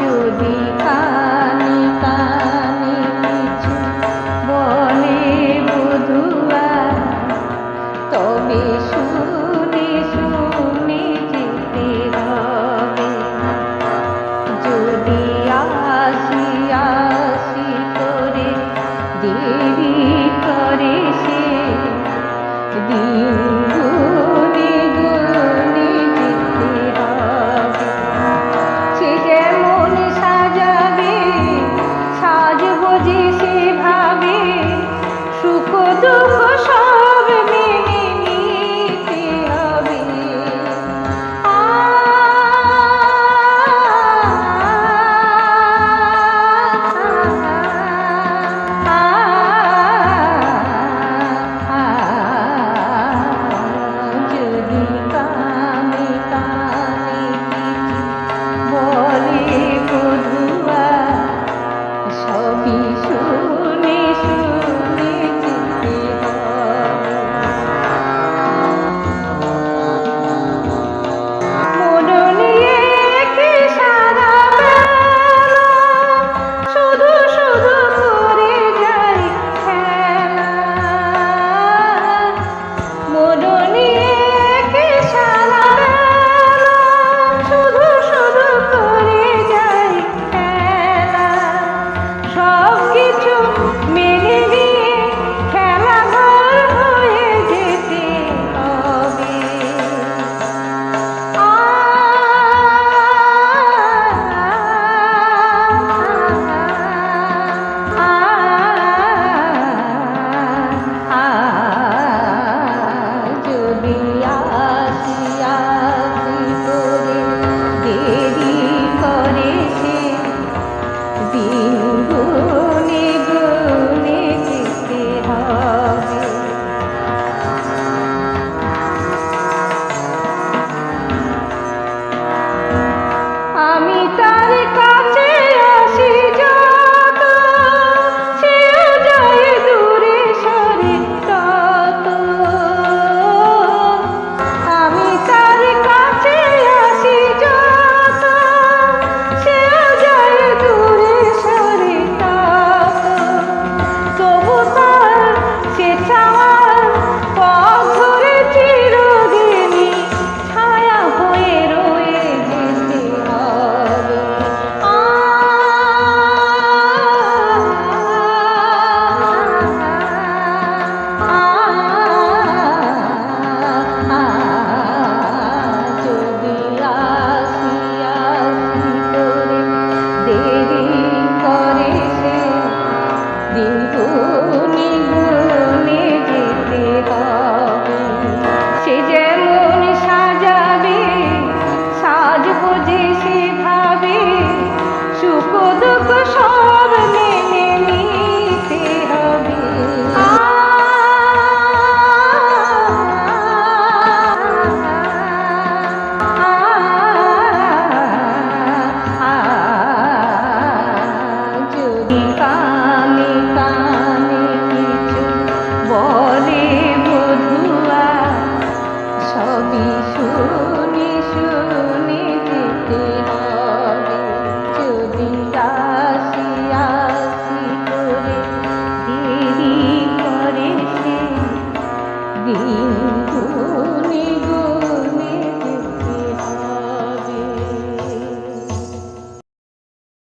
যদি কানে কানে কিছু বলে তবে শুনে শুনে যেতে হবে যদি বুঝি ভাবি সুখদ 迷